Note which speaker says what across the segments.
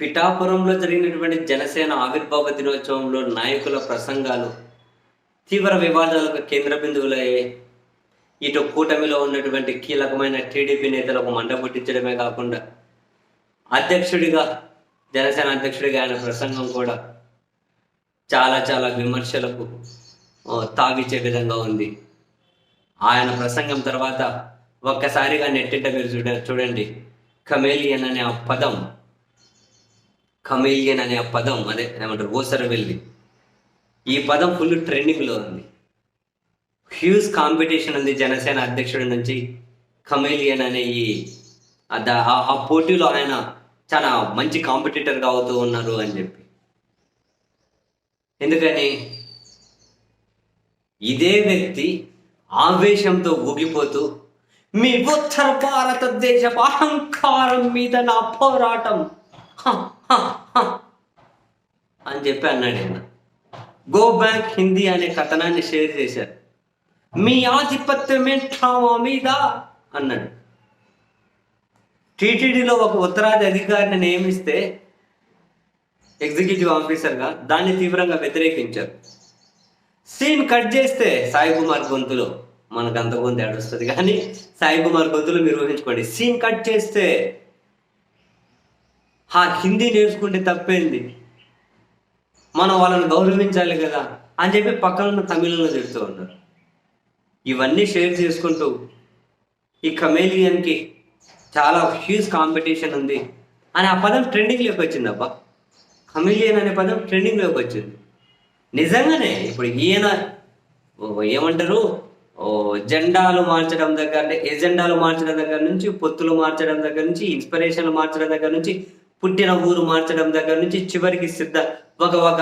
Speaker 1: పిఠాపురంలో జరిగినటువంటి జనసేన ఆవిర్భావ దినోత్సవంలో నాయకుల ప్రసంగాలు తీవ్ర వివాదాలకు కేంద్ర బిందువులయ్యాయి ఇటు కూటమిలో ఉన్నటువంటి కీలకమైన టీడీపీ నేతలకు మంట పుట్టించడమే కాకుండా అధ్యక్షుడిగా జనసేన అధ్యక్షుడిగా ఆయన ప్రసంగం కూడా చాలా చాలా విమర్శలకు తావిచ్చే విధంగా ఉంది. ఆయన ప్రసంగం తర్వాత ఒక్కసారిగా నెట్టింట మీరు చూడ చూడండి. కమేలియన్ అనే ఆ పదం కమేలియన్ అనే పదం అదే ఏమంటారు ఓసర వెళ్ళి. ఈ పదం ఫుల్ ట్రెండింగ్లో ఉంది. హ్యూజ్ కాంపిటీషన్ ఉంది జనసేన అధ్యక్షుడి నుంచి. కమేలియన్ అనే ఈ ఆ ద- పోటీలో ఆయన చాలా మంచి కాంపిటీటర్గా అవుతూ ఉన్నారు అని చెప్పి. ఎందుకని? ఇదే వ్యక్తి ఆవేశంతో ఊగిపోతూ మీ ఉత్తర భారతదేశ అహంకారం మీద నా పోరాటం అని చెప్పి అన్నాడు ఆయన. గో బ్యాక్ హిందీ అనే కథనాన్ని షేర్ చేశారు. మీ ఆధిపత్యమే మా మీద అన్నాడు. టీటీడీలో ఒక ఉత్తరాది అధికారిని నియమిస్తే ఎగ్జిక్యూటివ్ ఆఫీసర్గా దాన్ని తీవ్రంగా వ్యతిరేకించారు. సీన్ కట్ చేస్తే సాయి కుమార్ గొంతులో మనకు అంత గొంతు ఏడుస్తుంది కానీ సాయి కుమార్ గొంతులు మీరు ఊహించుకోండి. సీన్ కట్ చేస్తే ఆ హిందీ నేర్చుకుంటే తప్పేంది? మనం వాళ్ళని గౌరవించాలి కదా అని చెప్పి పక్కన ఉన్న తమిళంలో తిడుతూ ఉన్నారు. ఇవన్నీ షేర్ చేసుకుంటూ ఈ కమేలియన్కి చాలా హ్యూజ్ కాంపిటీషన్ ఉంది అని ఆ పదం ట్రెండింగ్లోకి వచ్చింది అబ్బా కమేలియన్ అనే పదం ట్రెండింగ్లోకి వచ్చింది. నిజంగానే ఇప్పుడు ఈయన ఓ ఏమంటారు? ఓ జెండాలు మార్చడం దగ్గర అంటే ఎజెండాలు మార్చడం దగ్గర నుంచి పొత్తులు మార్చడం దగ్గర నుంచి ఇన్స్పిరేషన్లు మార్చడం దగ్గర నుంచి పుట్టిన ఊరు మార్చడం దగ్గర నుంచి చివరికి సిద్ధ ఒక ఒక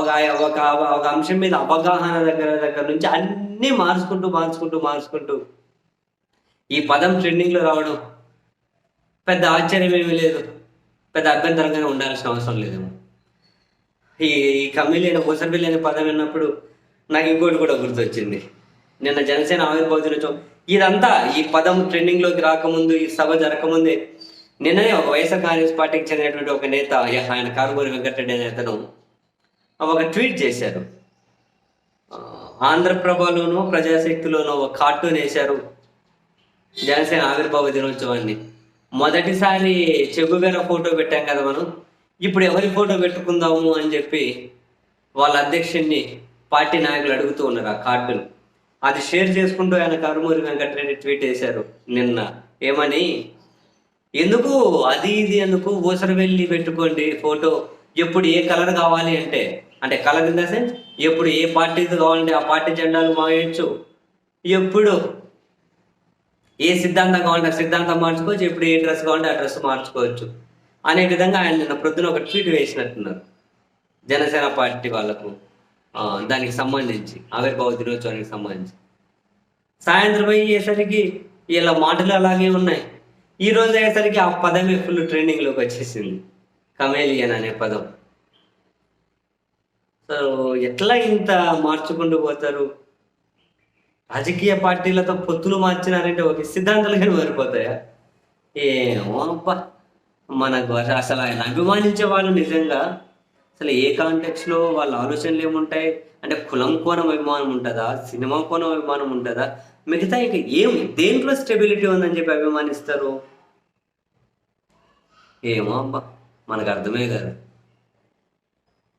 Speaker 1: ఒక ఒక ఒక అంశం మీద అవగాహన దగ్గర దగ్గర నుంచి అన్నీ మార్చుకుంటూ మార్చుకుంటూ మార్చుకుంటూ ఈ పదం ట్రెండింగ్లో రావడం పెద్ద ఆశ్చర్యం ఏమీ లేదు. పెద్ద అభ్యంతరంగానే ఉండాల్సిన అవసరం లేదేమో. ఈ ఈ కమిలియన్ హోసర్బిల్ అనే పదం విన్నప్పుడు నాకు ఇంకోటి కూడా గుర్తొచ్చింది. నిన్న జనసేన ఆవిర్భావ దినోత్సవం. ఇదంతా ఈ పదం ట్రెండింగ్లోకి రాకముందు ఈ సభ జరగకముందే నిన్ననే ఒక వైఎస్ఆర్ కాంగ్రెస్ పార్టీకి చెందినటువంటి ఒక నేత ఆయన కారుమూరి వెంకటరెడ్డి అనే అతను ఒక ట్వీట్ చేశారు. ఆ, ఆంధ్రప్రభలోనూ ప్రజాశక్తిలోనూ ఒక కార్టూన్ వేశారు. జనసేన ఆవిర్భావ దినోత్సవాన్ని. మొదటిసారి చెగువేర ఫోటో పెట్టాం కదా మనం. ఇప్పుడు ఎవరి ఫోటో పెట్టుకుందాము అని చెప్పి వాళ్ళ అధ్యక్షుడిని పార్టీ నాయకులు అడుగుతూ ఉన్నారు ఆ కార్డును అది షేర్ చేసుకుంటూ ఆయన కరుమూరి వెంకటరెడ్డి ట్వీట్ చేశారు నిన్న. ఏమని? ఎందుకు? అది ఇది ఎందుకు? ఊసర వెళ్ళి పెట్టుకోండి ఫోటో. ఎప్పుడు ఏ కలర్ కావాలి అంటే అంటే కలర్ ఇన్ ద సెన్స్ ఎప్పుడు ఏ పార్టీది కావాలంటే ఆ పార్టీ జెండాలు మాయొచ్చు. ఎప్పుడు? ఏ సిద్ధాంతం కావాలంటే ఆ సిద్ధాంతం మార్చుకోవచ్చు ఎప్పుడు ఏ డ్రెస్ కావాలంటే ఆ డ్రెస్ మార్చుకోవచ్చు. అనే విధంగా ఆయన నిన్న ప్రొద్దున ఒక ట్వీట్ వేసినట్టున్నారు. జనసేన పార్టీ వాళ్ళకు దానికి సంబంధించి ఆవిర్భావ దినోత్సవానికి సంబంధించి. సాయంత్రం అయ్యేసరికి ఇలా మాటలు అలాగే ఉన్నాయి. ఈ రోజు అయ్యేసరికి ఆ పదమే ఫుల్ ట్రెండింగ్లోకి వచ్చేసింది. కమేలియన్ అనే పదం. సో ఎట్లా ఇంత మార్చుకుంటూ పోతారు? రాజకీయ పార్టీలతో పొత్తులు మార్చినారంటే ఒక సిద్ధాంతాలు కానీ మారిపోతాయా? ఏమో అబ్బా. మనకు అసలు ఆయన అభిమానించే వాళ్ళు నిజంగా. అసలు ఏ కాంటెక్స్లో వాళ్ళ ఆలోచనలు ఏముంటాయి? అంటే కులం కోణం అభిమానం ఉంటుందా? సినిమా కోణం అభిమానం ఉంటుందా? మిగతా ఇంకా ఏం దేంట్లో స్టెబిలిటీ ఉందని చెప్పి అభిమానిస్తారు? ఏమో అబ్బా మనకు అర్థమే కాదు.